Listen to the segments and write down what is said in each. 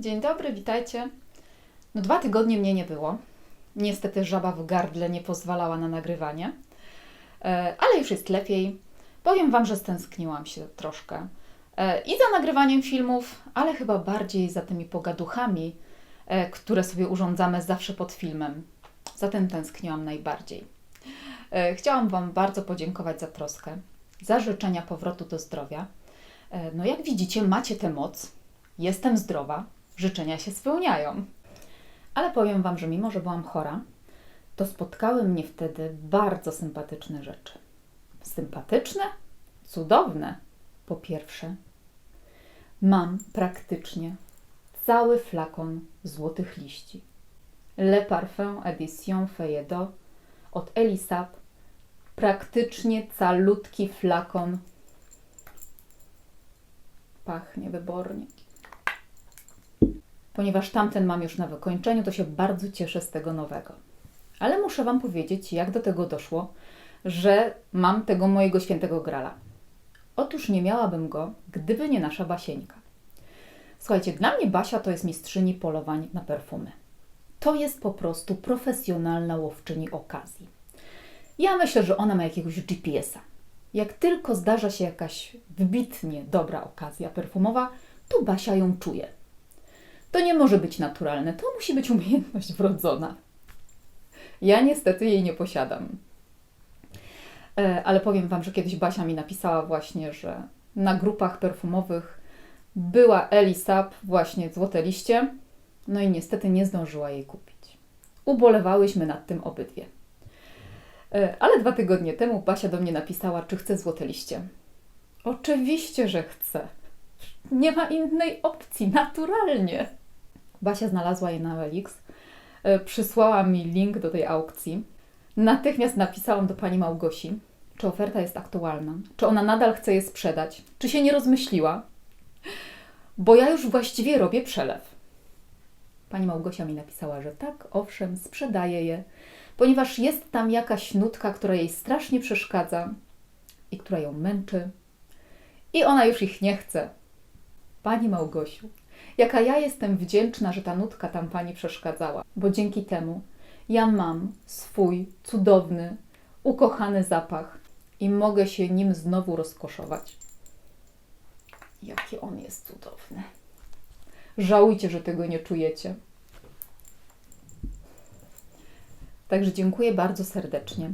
Dzień dobry, witajcie. No dwa tygodnie mnie nie było. Niestety żaba w gardle nie pozwalała na nagrywanie, E, ale już jest lepiej. Powiem Wam, że stęskniłam się troszkę. E, I za nagrywaniem filmów, ale chyba bardziej za tymi pogaduchami, e, które sobie urządzamy zawsze pod filmem. Za tym tęskniłam najbardziej. Chciałam Wam bardzo podziękować za troskę, za życzenia powrotu do zdrowia. No jak widzicie, macie tę moc. Jestem zdrowa, życzenia się spełniają. Ale powiem Wam, że mimo, że byłam chora, to spotkały mnie wtedy bardzo sympatyczne rzeczy. Sympatyczne? Cudowne. Po pierwsze, mam praktycznie cały flakon złotych liści. Le Parfum Edition Feuilledo od Elisab. Praktycznie calutki flakon. Pachnie wybornie. Ponieważ tamten mam już na wykończeniu, to się bardzo cieszę z tego nowego. Ale muszę Wam powiedzieć, jak do tego doszło, że mam tego mojego świętego grala. Otóż nie miałabym go, gdyby nie nasza Basieńka. Słuchajcie, dla mnie Basia to jest mistrzyni polowań na perfumy. To jest po prostu profesjonalna łowczyni okazji. Ja myślę, że ona ma jakiegoś GPS-a. Jak tylko zdarza się jakaś wybitnie dobra okazja perfumowa, to Basia ją czuje. To nie może być naturalne, to musi być umiejętność wrodzona. Ja niestety jej nie posiadam. E, Ale powiem Wam, że kiedyś Basia mi napisała właśnie, że na grupach perfumowych była Elisab, właśnie Złote Liście, no i niestety nie zdążyła jej kupić. Ubolewałyśmy nad tym obydwie. E, Ale dwa tygodnie temu Basia do mnie napisała, czy chce Złote Liście. Oczywiście, że chcę. Nie ma innej opcji, naturalnie. Basia znalazła je na Elix, e, przysłała mi link do tej aukcji. Natychmiast napisałam do pani Małgosi, czy oferta jest aktualna, czy ona nadal chce je sprzedać, czy się nie rozmyśliła, bo ja już właściwie robię przelew. Pani Małgosia mi napisała, że tak, owszem, sprzedaje je, ponieważ jest tam jakaś nutka, która jej strasznie przeszkadza i która ją męczy, i ona już ich nie chce. Pani Małgosiu, jaka ja jestem wdzięczna, że ta nutka tam pani przeszkadzała, bo dzięki temu ja mam swój cudowny, ukochany zapach i mogę się nim znowu rozkoszować. Jaki on jest cudowny. Żałujcie, że tego nie czujecie. Także dziękuję bardzo serdecznie.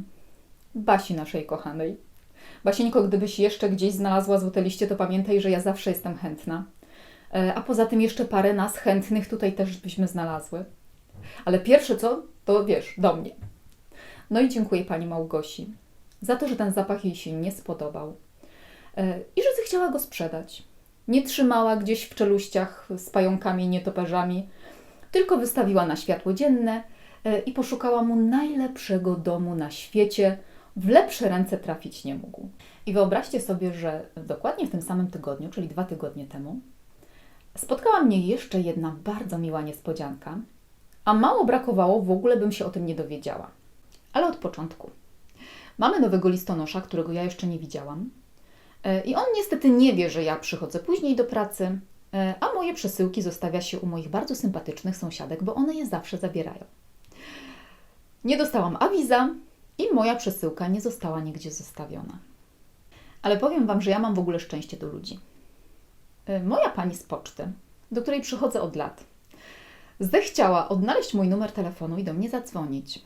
Basi naszej kochanej. Basieńko, gdybyś jeszcze gdzieś znalazła złote liście, to pamiętaj, że ja zawsze jestem chętna. E, A poza tym jeszcze parę nas chętnych tutaj też byśmy znalazły. Ale pierwsze co, to wiesz, do mnie. No i dziękuję Pani Małgosi za to, że ten zapach jej się nie spodobał e, i że zechciała go sprzedać. Nie trzymała gdzieś w czeluściach z pająkami i nietoperzami, tylko wystawiła na światło dzienne e, i poszukała mu najlepszego domu na świecie. W lepsze ręce trafić nie mógł. I wyobraźcie sobie, że dokładnie w tym samym tygodniu, czyli dwa tygodnie temu, spotkała mnie jeszcze jedna bardzo miła niespodzianka, a mało brakowało, w ogóle bym się o tym nie dowiedziała. Ale od początku. Mamy nowego listonosza, którego ja jeszcze nie widziałam. E, I on niestety nie wie, że ja przychodzę później do pracy, e, a moje przesyłki zostawia się u moich bardzo sympatycznych sąsiadek, bo one je zawsze zabierają. Nie dostałam awiza i moja przesyłka nie została nigdzie zostawiona. Ale powiem Wam, że ja mam w ogóle szczęście do ludzi. E, Moja pani z poczty, do której przychodzę od lat, zechciała odnaleźć mój numer telefonu i do mnie zadzwonić.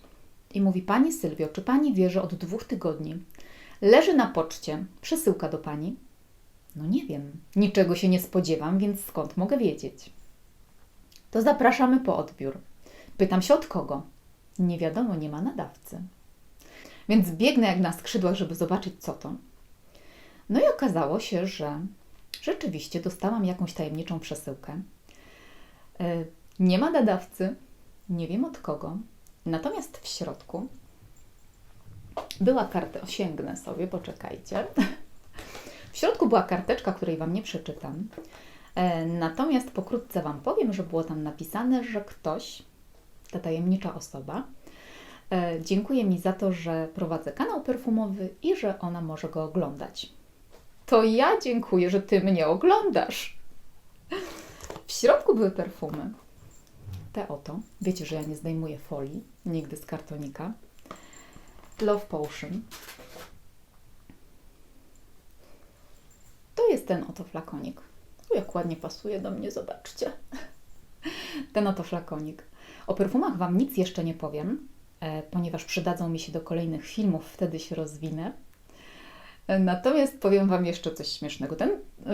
I mówi: Pani Sylwio, czy pani wie, że od dwóch tygodni leży na poczcie przesyłka do pani? No nie wiem, niczego się nie spodziewam, więc skąd mogę wiedzieć? To zapraszamy po odbiór. Pytam się od kogo? Nie wiadomo, nie ma nadawcy. Więc biegnę jak na skrzydłach, żeby zobaczyć, co to. No i okazało się, że rzeczywiście dostałam jakąś tajemniczą przesyłkę. E, Nie ma nadawcy, nie wiem od kogo. Natomiast w środku była karta, sięgnę sobie, poczekajcie. W środku była karteczka, której Wam nie przeczytam. E, Natomiast pokrótce Wam powiem, że było tam napisane, że ktoś, ta tajemnicza osoba, e, dziękuję mi za to, że prowadzę kanał perfumowy i że ona może go oglądać. To ja dziękuję, że Ty mnie oglądasz. W środku były perfumy. Te oto. Wiecie, że ja nie zdejmuję folii, nigdy z kartonika. Love Potion. To jest ten oto flakonik. O, jak ładnie pasuje do mnie, zobaczcie. Ten oto flakonik. O perfumach Wam nic jeszcze nie powiem, e, ponieważ przydadzą mi się do kolejnych filmów, wtedy się rozwinę. E, Natomiast powiem Wam jeszcze coś śmiesznego. Ten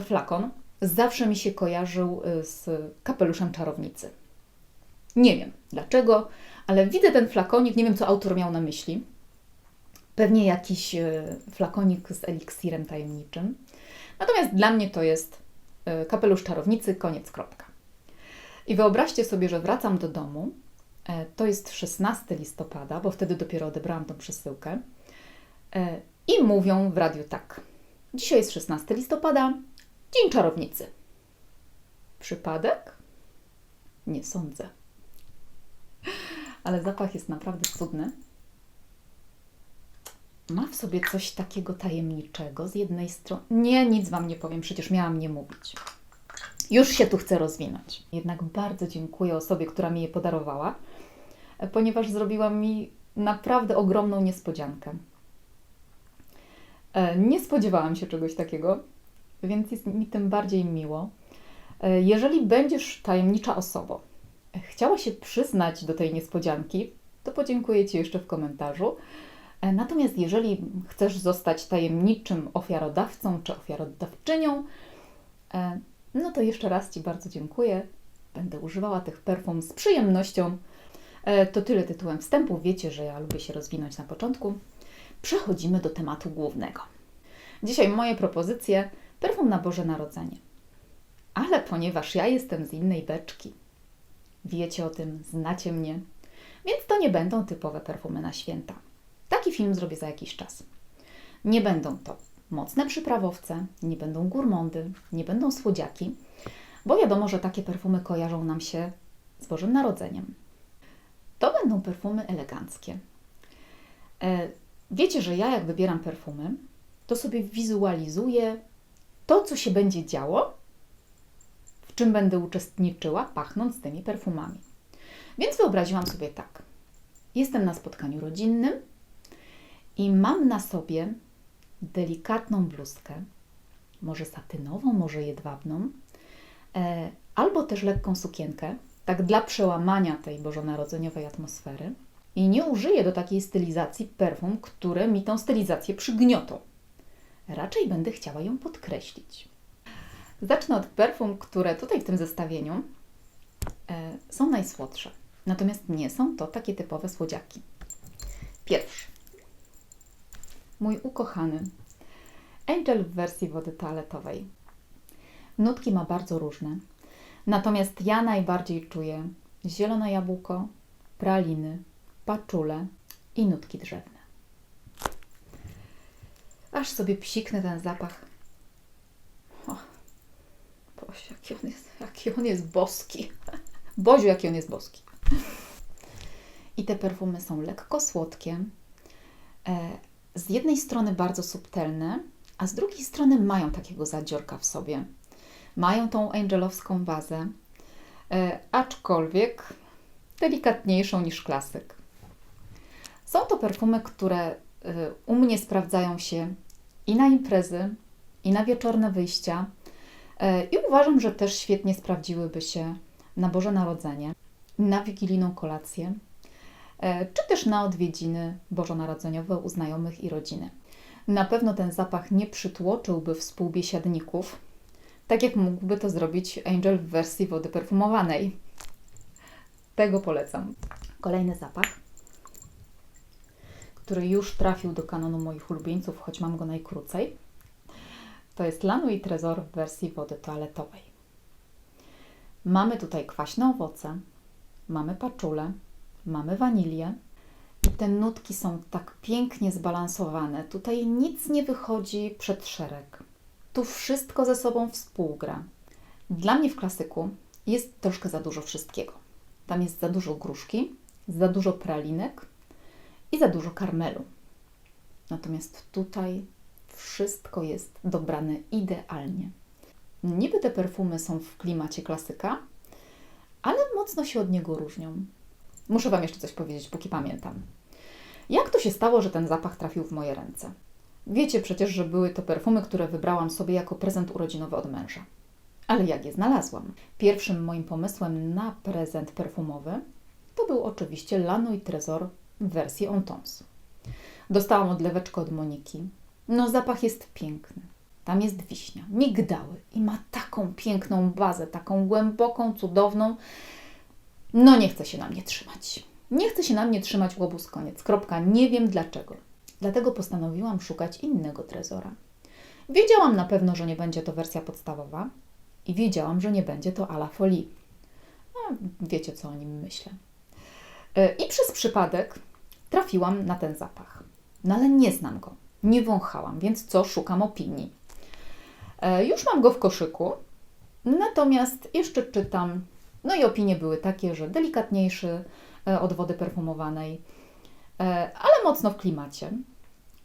flakon zawsze mi się kojarzył e, z kapeluszem czarownicy. Nie wiem dlaczego, ale widzę ten flakonik, nie wiem co autor miał na myśli. Pewnie jakiś e, flakonik z eliksirem tajemniczym. Natomiast dla mnie to jest e, kapelusz czarownicy, koniec, kropka. I wyobraźcie sobie, że wracam do domu. E, To jest 16 listopada, bo wtedy dopiero odebrałam tą przesyłkę. I mówią w radiu tak. Dzisiaj jest 16 listopada, Dzień Czarownicy. Przypadek? Nie sądzę. Ale zapach jest naprawdę cudny. Ma w sobie coś takiego tajemniczego z jednej strony. Nie, nic Wam nie powiem, przecież miałam nie mówić. Już się tu chcę rozwinąć. Jednak bardzo dziękuję osobie, która mi je podarowała, ponieważ zrobiła mi naprawdę ogromną niespodziankę. E, Nie spodziewałam się czegoś takiego, więc jest mi tym bardziej miło. E, Jeżeli będziesz tajemnicza osobą, chciała się przyznać do tej niespodzianki, to podziękuję Ci jeszcze w komentarzu. E, Natomiast jeżeli chcesz zostać tajemniczym ofiarodawcą czy ofiarodawczynią, no to jeszcze raz Ci bardzo dziękuję. Będę używała tych perfum z przyjemnością. To tyle tytułem wstępu. Wiecie, że ja lubię się rozwinąć na początku. Przechodzimy do tematu głównego. Dzisiaj moje propozycje perfum na Boże Narodzenie. Ale ponieważ ja jestem z innej beczki, wiecie o tym, znacie mnie, więc to nie będą typowe perfumy na święta. Taki film zrobię za jakiś czas. Nie będą to mocne przyprawowce, nie będą gurmondy, nie będą słodziaki, bo wiadomo, że takie perfumy kojarzą nam się z Bożym Narodzeniem. To będą perfumy eleganckie. Wiecie, że ja jak wybieram perfumy, to sobie wizualizuję to, co się będzie działo, w czym będę uczestniczyła, pachnąc tymi perfumami. Więc wyobraziłam sobie tak. Jestem na spotkaniu rodzinnym i mam na sobie delikatną bluzkę, może satynową, może jedwabną, e, albo też lekką sukienkę, tak dla przełamania tej bożonarodzeniowej atmosfery. I nie użyję do takiej stylizacji perfum, które mi tą stylizację przygniotą. Raczej będę chciała ją podkreślić. Zacznę od perfum, które tutaj w tym zestawieniu e, są najsłodsze. Natomiast nie są to takie typowe słodziaki. Pierwszy. Mój ukochany Angel w wersji wody toaletowej. Nutki ma bardzo różne. Natomiast ja najbardziej czuję zielone jabłko, praliny, paczule i nutki drzewne. Aż sobie psiknę ten zapach. O, jaki on jest, jaki on jest boski. Boziu, jaki on jest boski. I te perfumy są lekko słodkie. E, z jednej strony bardzo subtelne, a z drugiej strony mają takiego zadziorka w sobie. Mają tą angelowską bazę, e, aczkolwiek delikatniejszą niż klasyk. Są to perfumy, które y, u mnie sprawdzają się i na imprezy, i na wieczorne wyjścia. Y, I uważam, że też świetnie sprawdziłyby się na Boże Narodzenie, na wigilijną kolację, y, czy też na odwiedziny bożonarodzeniowe u znajomych i rodziny. Na pewno ten zapach nie przytłoczyłby współbiesiadników, tak jak mógłby to zrobić Angel w wersji wody perfumowanej. Tego polecam. Kolejny zapach który już trafił do kanonu moich ulubieńców, choć mam go najkrócej. To jest Lanu i Trezor w wersji wody toaletowej. Mamy tutaj kwaśne owoce, mamy paczule, mamy wanilię i te nutki są tak pięknie zbalansowane. Tutaj nic nie wychodzi przed szereg. Tu wszystko ze sobą współgra. Dla mnie w klasyku jest troszkę za dużo wszystkiego. Tam jest za dużo gruszki, za dużo pralinek, i za dużo karmelu. Natomiast tutaj wszystko jest dobrane idealnie. Niby te perfumy są w klimacie klasyka, ale mocno się od niego różnią. Muszę Wam jeszcze coś powiedzieć, póki pamiętam. Jak to się stało, że ten zapach trafił w moje ręce? Wiecie przecież, że były to perfumy, które wybrałam sobie jako prezent urodzinowy od męża. Ale jak je znalazłam? Pierwszym moim pomysłem na prezent perfumowy to był oczywiście Lanuit Trezor w wersji Ontons. Dostałam odleweczkę od Moniki. No zapach jest piękny. Tam jest wiśnia, migdały i ma taką piękną bazę, taką głęboką, cudowną. No nie chce się na mnie trzymać. Nie chce się na mnie trzymać łobuz koniec. Kropka. Nie wiem dlaczego. Dlatego postanowiłam szukać innego trezora. Wiedziałam na pewno, że nie będzie to wersja podstawowa i wiedziałam, że nie będzie to ala folie. No, wiecie, co o nim myślę. E, I przez przypadek trafiłam na ten zapach. No ale nie znam go, nie wąchałam, więc co? Szukam opinii. E, już mam go w koszyku, natomiast jeszcze czytam. No i opinie były takie, że delikatniejszy e, od wody perfumowanej, ale mocno w klimacie.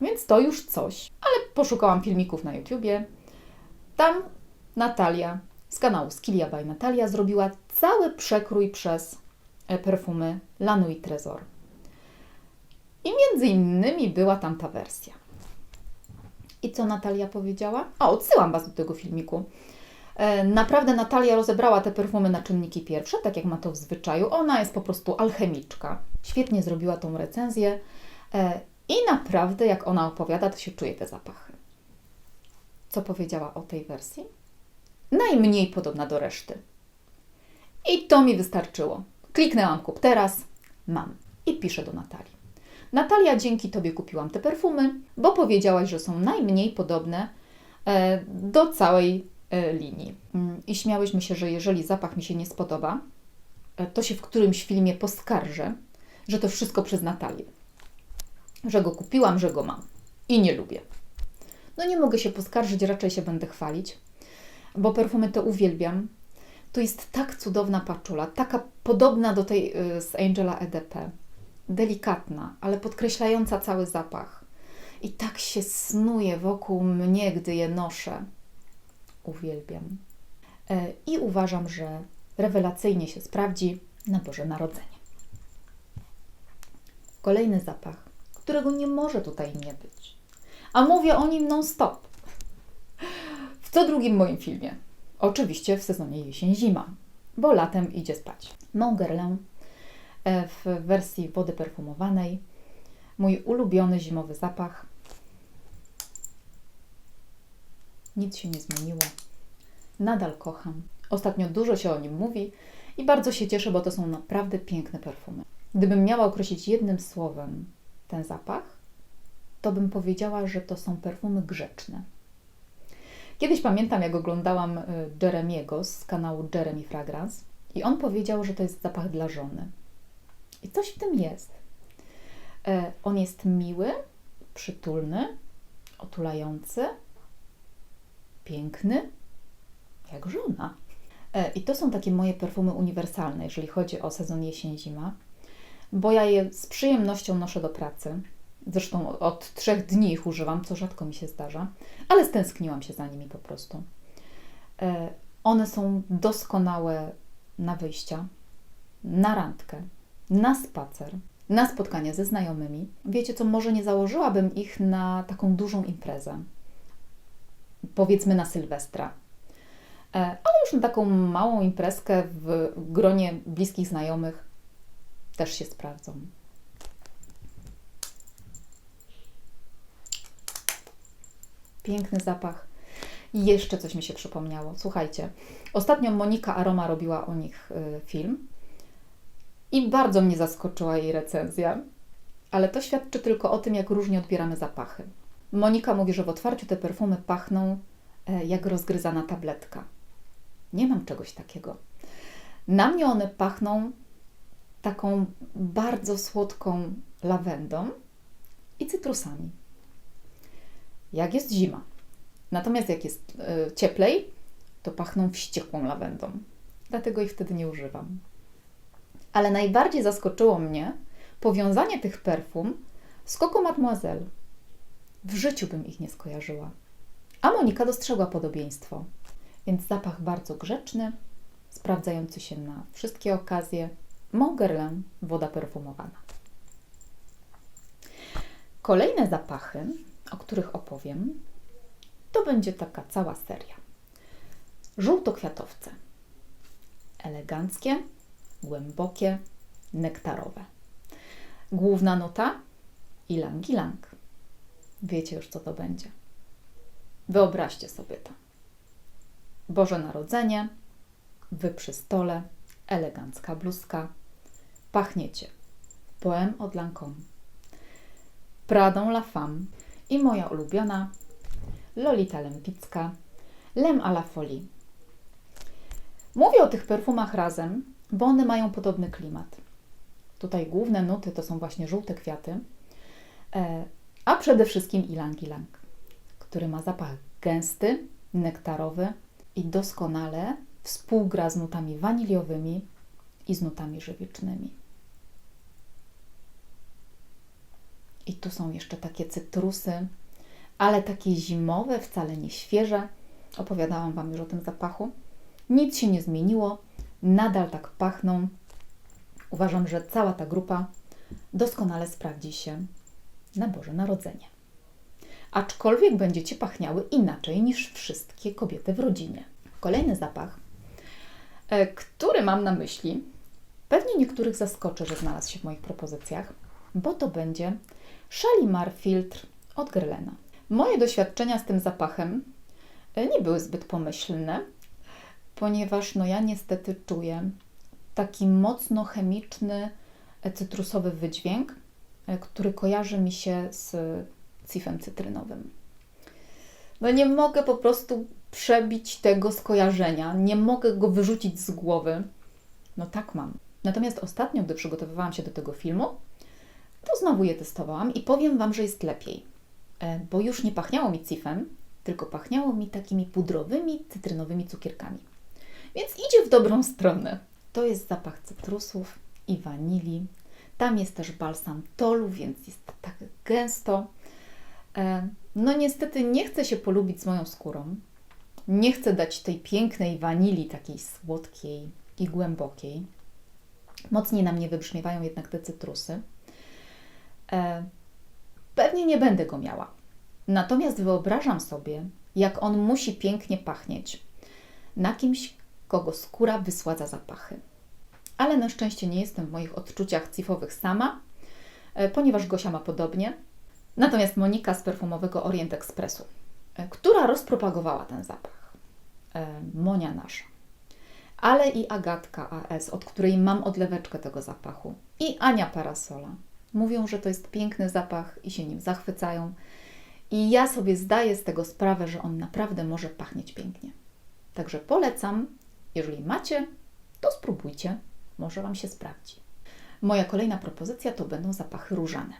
Więc to już coś. Ale poszukałam filmików na YouTubie. Tam Natalia z kanału Skilia by Natalia zrobiła cały przekrój przez perfumy Lanui Trezor. I między innymi była tam ta wersja. I co Natalia powiedziała? A, odsyłam Was do tego filmiku. E, naprawdę Natalia rozebrała te perfumy na czynniki pierwsze, tak jak ma to w zwyczaju. Ona jest po prostu alchemiczka. Świetnie zrobiła tą recenzję e, i naprawdę, jak ona opowiada, to się czuje te zapachy. Co powiedziała o tej wersji? Najmniej podobna do reszty. I to mi wystarczyło. Kliknęłam kup teraz, mam. I piszę do Natalii. Natalia, dzięki Tobie kupiłam te perfumy, bo powiedziałaś, że są najmniej podobne e, do całej e, linii. Mm, I śmiałyśmy się, że jeżeli zapach mi się nie spodoba, e, to się w którymś filmie poskarżę, że to wszystko przez Natalię. Że go kupiłam, że go mam i nie lubię. No nie mogę się poskarżyć, raczej się będę chwalić, bo perfumy te uwielbiam. To jest tak cudowna paczula, taka podobna do tej z Angela EDP delikatna, ale podkreślająca cały zapach. I tak się snuje wokół mnie, gdy je noszę. Uwielbiam. E, I uważam, że rewelacyjnie się sprawdzi na Boże Narodzenie. Kolejny zapach, którego nie może tutaj nie być. A mówię o nim non-stop. W co drugim moim filmie. Oczywiście w sezonie jesień-zima, bo latem idzie spać. Mongerlę w wersji wody perfumowanej. Mój ulubiony zimowy zapach. Nic się nie zmieniło. Nadal kocham. Ostatnio dużo się o nim mówi i bardzo się cieszę, bo to są naprawdę piękne perfumy. Gdybym miała określić jednym słowem ten zapach, to bym powiedziała, że to są perfumy grzeczne. Kiedyś pamiętam, jak oglądałam e, Jeremiego z kanału Jeremy Fragrance i on powiedział, że to jest zapach dla żony. I coś w tym jest. E, on jest miły, przytulny, otulający, piękny, jak żona. E, I to są takie moje perfumy uniwersalne, jeżeli chodzi o sezon jesień-zima, bo ja je z przyjemnością noszę do pracy. Zresztą od trzech dni ich używam, co rzadko mi się zdarza, ale stęskniłam się za nimi po prostu. E, one są doskonałe na wyjścia, na randkę, na spacer, na spotkanie ze znajomymi. Wiecie co, może nie założyłabym ich na taką dużą imprezę, powiedzmy na Sylwestra, e, ale już na taką małą imprezkę w gronie bliskich znajomych też się sprawdzą. Piękny zapach. I jeszcze coś mi się przypomniało. Słuchajcie, ostatnio Monika Aroma robiła o nich y, film i bardzo mnie zaskoczyła jej recenzja. Ale to świadczy tylko o tym, jak różnie odbieramy zapachy. Monika mówi, że w otwarciu te perfumy pachną e, jak rozgryzana tabletka. Nie mam czegoś takiego. Na mnie one pachną taką bardzo słodką lawendą i cytrusami. Jak jest zima. Natomiast jak jest y, cieplej, to pachną wściekłą lawendą. Dlatego ich wtedy nie używam. Ale najbardziej zaskoczyło mnie powiązanie tych perfum z Coco Mademoiselle. W życiu bym ich nie skojarzyła. A Monika dostrzegła podobieństwo. Więc zapach bardzo grzeczny, sprawdzający się na wszystkie okazje. Mont Guerlain, woda perfumowana. Kolejne zapachy, o których opowiem, to będzie taka cała seria. Żółtokwiatowce. Eleganckie, głębokie, nektarowe. Główna nuta ilang ilang. Wiecie już, co to będzie. Wyobraźcie sobie to. Boże Narodzenie, wy przy stole, elegancka bluzka, pachniecie. Poem od Lancôme. Pradą La Femme i moja ulubiona Lolita Lempicka, Lem à la Folie. Mówię o tych perfumach razem, bo one mają podobny klimat. Tutaj główne nuty to są właśnie żółte kwiaty, e, a przede wszystkim ilang ilang, który ma zapach gęsty, nektarowy i doskonale współgra z nutami waniliowymi i z nutami żywicznymi. I tu są jeszcze takie cytrusy, ale takie zimowe, wcale nie świeże. Opowiadałam Wam już o tym zapachu. Nic się nie zmieniło, nadal tak pachną. Uważam, że cała ta grupa doskonale sprawdzi się na Boże Narodzenie. Aczkolwiek będziecie pachniały inaczej niż wszystkie kobiety w rodzinie. Kolejny zapach, e, który mam na myśli, pewnie niektórych zaskoczy, że znalazł się w moich propozycjach, bo to będzie Shalimar Filtr od Guerlaina. Moje doświadczenia z tym zapachem e, nie były zbyt pomyślne, ponieważ no ja niestety czuję taki mocno chemiczny, e, cytrusowy wydźwięk, e, który kojarzy mi się z cifem cytrynowym. No nie mogę po prostu przebić tego skojarzenia, nie mogę go wyrzucić z głowy. No tak mam. Natomiast ostatnio, gdy przygotowywałam się do tego filmu, to znowu je testowałam i powiem Wam, że jest lepiej. E, bo już nie pachniało mi cifem, tylko pachniało mi takimi pudrowymi, cytrynowymi cukierkami. Więc idzie w dobrą stronę. To jest zapach cytrusów i wanilii. Tam jest też balsam tolu, więc jest tak gęsto. E, no niestety nie chcę się polubić z moją skórą. Nie chcę dać tej pięknej wanilii, takiej słodkiej i głębokiej. Mocniej na mnie wybrzmiewają jednak te cytrusy. E, pewnie nie będę go miała. Natomiast wyobrażam sobie, jak on musi pięknie pachnieć na kimś, kogo skóra wysładza zapachy. Ale na szczęście nie jestem w moich odczuciach cifowych sama, e, ponieważ Gosia ma podobnie. Natomiast Monika z perfumowego Orient Expressu, e, która rozpropagowała ten zapach. Monia nasza. Ale i Agatka AS, od której mam odleweczkę tego zapachu. I Ania Parasola, Mówią, że to jest piękny zapach i się nim zachwycają. I ja sobie zdaję z tego sprawę, że on naprawdę może pachnieć pięknie. Także polecam, jeżeli macie, to spróbujcie, może Wam się sprawdzi. Moja kolejna propozycja to będą zapachy różane.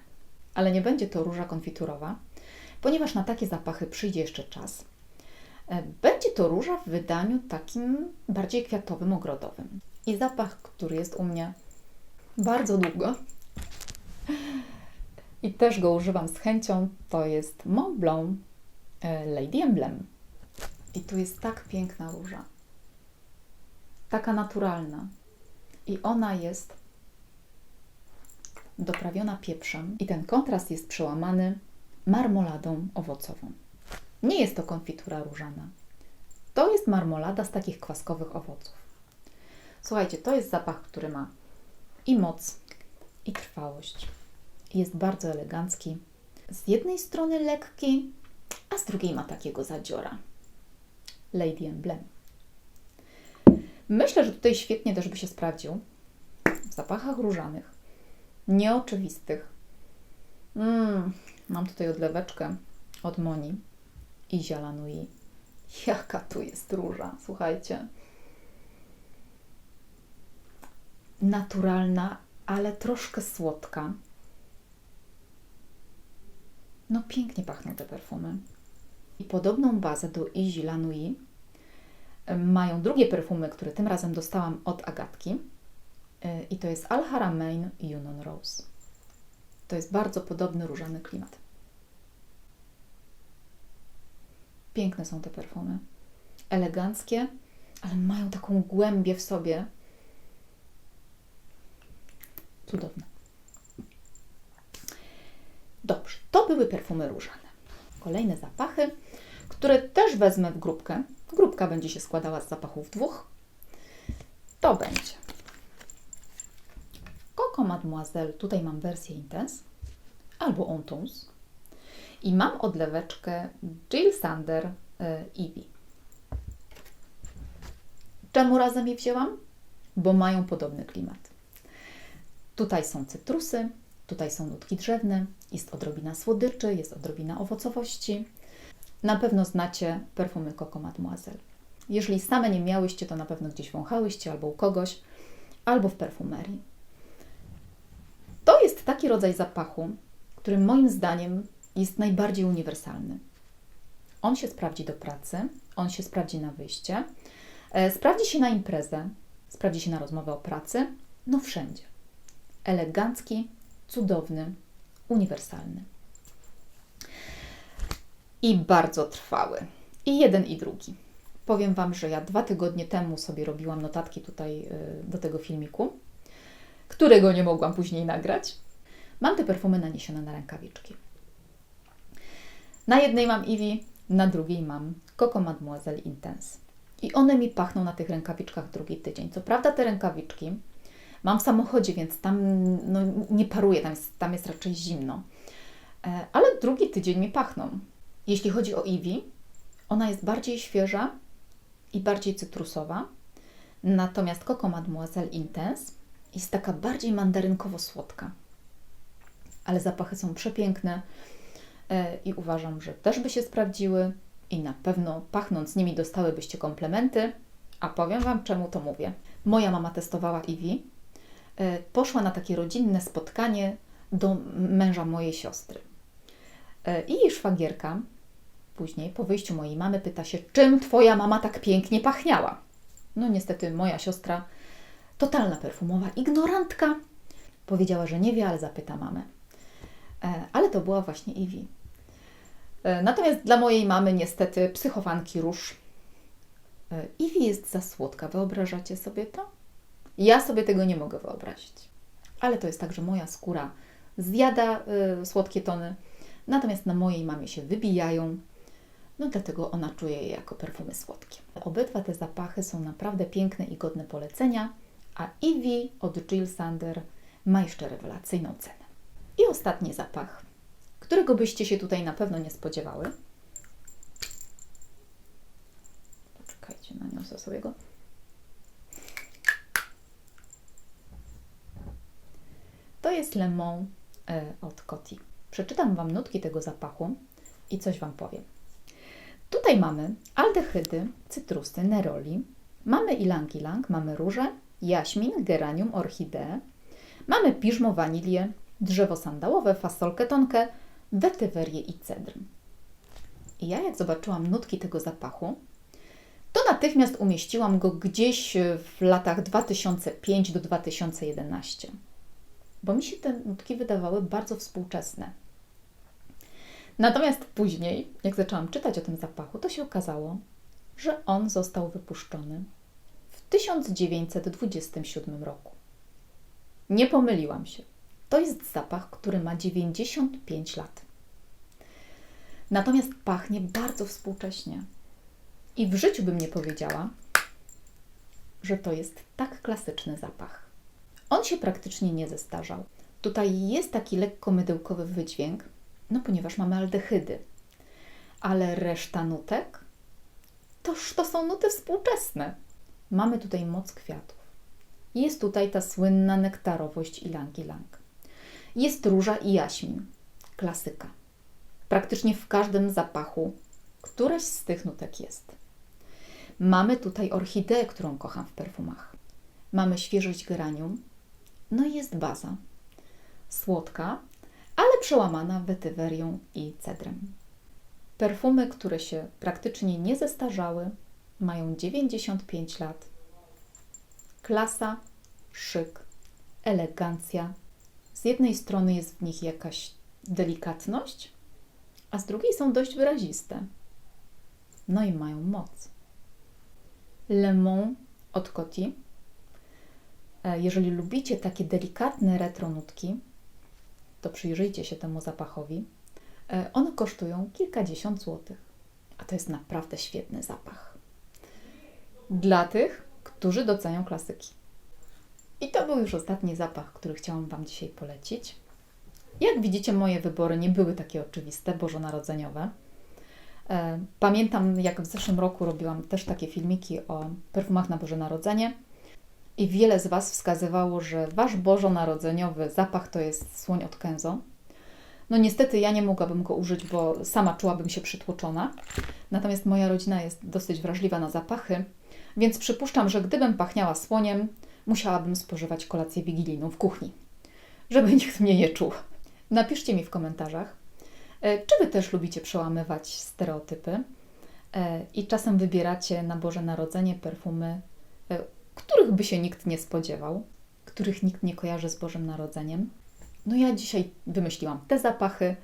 Ale nie będzie to róża konfiturowa, ponieważ na takie zapachy przyjdzie jeszcze czas. E, będzie to róża w wydaniu takim bardziej kwiatowym, ogrodowym. I zapach, który jest u mnie bardzo długo, i też go używam z chęcią, to jest Mont Blanc e, Lady Emblem. I tu jest tak piękna róża. Taka naturalna. I ona jest doprawiona pieprzem i ten kontrast jest przełamany marmoladą owocową. Nie jest to konfitura różana. To jest marmolada z takich kwaskowych owoców. Słuchajcie, to jest zapach, który ma i moc, i trwałość. Jest bardzo elegancki. Z jednej strony lekki, a z drugiej ma takiego zadziora. Lady Emblem. Myślę, że tutaj świetnie też by się sprawdził w zapachach różanych, nieoczywistych. Mm, mam tutaj odleweczkę od Moni i Zialanui. Jaka tu jest róża, słuchajcie. Naturalna, ale troszkę słodka. No pięknie pachną te perfumy. I podobną bazę do Easy La Nuit mają drugie perfumy, które tym razem dostałam od Agatki. Y, I to jest Al Haramain Union Rose. To jest bardzo podobny różany klimat. Piękne są te perfumy. eleganckie, ale mają taką głębię w sobie. Cudowne. Dobrze, to były perfumy różane. Kolejne zapachy, które też wezmę w grupkę. Grupka będzie się składała z zapachów dwóch. To będzie Coco Mademoiselle, tutaj mam wersję Intense, albo Ontons. I mam odleweczkę Jill Sander y, Eevee. Czemu razem je wzięłam? Bo mają podobny klimat. Tutaj są cytrusy, tutaj są nutki drzewne, jest odrobina słodyczy, jest odrobina owocowości. Na pewno znacie perfumy Coco Mademoiselle. Jeżeli same nie miałyście, to na pewno gdzieś wąchałyście albo u kogoś, albo w perfumerii. To jest taki rodzaj zapachu, który moim zdaniem jest najbardziej uniwersalny. On się sprawdzi do pracy, on się sprawdzi na wyjście, e, sprawdzi się na imprezę, sprawdzi się na rozmowę o pracy, no wszędzie. Elegancki, cudowny, uniwersalny. I bardzo trwały. I jeden, i drugi. Powiem Wam, że ja dwa tygodnie temu sobie robiłam notatki tutaj y, do tego filmiku, którego nie mogłam później nagrać. Mam te perfumy naniesione na rękawiczki. Na jednej mam Eevee, na drugiej mam Coco Mademoiselle Intense. I one mi pachną na tych rękawiczkach drugi tydzień. Co prawda te rękawiczki mam w samochodzie, więc tam no, nie paruje, tam jest, tam jest raczej zimno. E, ale drugi tydzień mi pachną. Jeśli chodzi o Eevee, ona jest bardziej świeża i bardziej cytrusowa. Natomiast Coco Mademoiselle Intense jest taka bardziej mandarynkowo-słodka. Ale zapachy są przepiękne e, i uważam, że też by się sprawdziły i na pewno pachnąc nimi dostałybyście komplementy. A powiem Wam, czemu to mówię. Moja mama testowała Iwi. E, poszła na takie rodzinne spotkanie do męża mojej siostry. E, I jej szwagierka później, po wyjściu mojej mamy, pyta się, czym Twoja mama tak pięknie pachniała. No niestety moja siostra Totalna perfumowa ignorantka. Powiedziała, że nie wie, ale zapyta mamę. E, ale to była właśnie Iwi. E, natomiast dla mojej mamy niestety psychowanki róż. E, Iwi jest za słodka. Wyobrażacie sobie to? Ja sobie tego nie mogę wyobrazić. Ale to jest tak, że moja skóra zjada y, słodkie tony, natomiast na mojej mamie się wybijają. No dlatego ona czuje je jako perfumy słodkie. Obydwa te zapachy są naprawdę piękne i godne polecenia a Eevee od Jill Sander ma jeszcze rewelacyjną cenę. I ostatni zapach, którego byście się tutaj na pewno nie spodziewały. Poczekajcie, naniosę sobie go. To jest Lemon e, od Coty. Przeczytam Wam nutki tego zapachu i coś Wam powiem. Tutaj mamy aldehydy, cytrusy, neroli, mamy ilang-ilang, mamy róże, jaśmin, geranium, orchideę. Mamy piżmo, wanilię, drzewo sandałowe, fasolkę tonkę, wetywerię i cedr. I ja jak zobaczyłam nutki tego zapachu, to natychmiast umieściłam go gdzieś w latach 2005 do 2011, bo mi się te nutki wydawały bardzo współczesne. Natomiast później, jak zaczęłam czytać o tym zapachu, to się okazało, że on został wypuszczony 1927 roku. Nie pomyliłam się. To jest zapach, który ma 95 lat. Natomiast pachnie bardzo współcześnie. I w życiu bym nie powiedziała, że to jest tak klasyczny zapach. On się praktycznie nie zestarzał. Tutaj jest taki lekko mydełkowy wydźwięk, no ponieważ mamy aldehydy. Ale reszta nutek toż to są nuty współczesne. Mamy tutaj moc kwiatów. Jest tutaj ta słynna nektarowość ilang-ilang. Jest róża i jaśmin. Klasyka. Praktycznie w każdym zapachu któraś z tych nutek jest. Mamy tutaj orchideę, którą kocham w perfumach. Mamy świeżość geranium. No i jest baza. Słodka, ale przełamana wetywerią i cedrem. Perfumy, które się praktycznie nie zestarzały, mają 95 lat. Klasa, szyk, elegancja. Z jednej strony jest w nich jakaś delikatność, a z drugiej są dość wyraziste. No i mają moc. Le Mans od Coty. E, Jeżeli lubicie takie delikatne retro nutki, to przyjrzyjcie się temu zapachowi. E, One kosztują kilkadziesiąt złotych, a to jest naprawdę świetny zapach. Dla tych, którzy docenią klasyki. I to był już ostatni zapach, który chciałam Wam dzisiaj polecić. Jak widzicie, moje wybory nie były takie oczywiste, bożonarodzeniowe. E, Pamiętam, jak w zeszłym roku robiłam też takie filmiki o perfumach na Boże Narodzenie i wiele z Was wskazywało, że Wasz bożonarodzeniowy zapach to jest słoń od Kenzo. No niestety ja nie mogłabym go użyć, bo sama czułabym się przytłoczona. Natomiast moja rodzina jest dosyć wrażliwa na zapachy, więc przypuszczam, że gdybym pachniała słoniem, musiałabym spożywać kolację wigilijną w kuchni, żeby nikt mnie nie czuł. Napiszcie mi w komentarzach, e, czy Wy też lubicie przełamywać stereotypy e, i czasem wybieracie na Boże Narodzenie perfumy, e, których by się nikt nie spodziewał, których nikt nie kojarzy z Bożym Narodzeniem. No ja dzisiaj wymyśliłam te zapachy.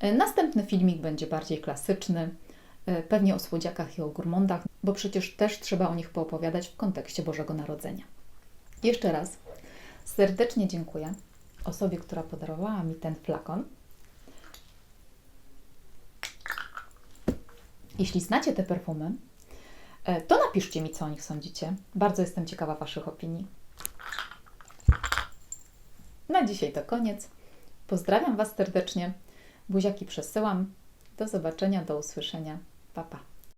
E, Następny filmik będzie bardziej klasyczny, e, pewnie o słodziakach i o gurmondach, bo przecież też trzeba o nich poopowiadać w kontekście Bożego Narodzenia. Jeszcze raz serdecznie dziękuję osobie, która podarowała mi ten flakon. Jeśli znacie te perfumy, to napiszcie mi, co o nich sądzicie. Bardzo jestem ciekawa Waszych opinii. Na dzisiaj to koniec. Pozdrawiam Was serdecznie. Buziaki przesyłam. Do zobaczenia, do usłyszenia. Pa, pa.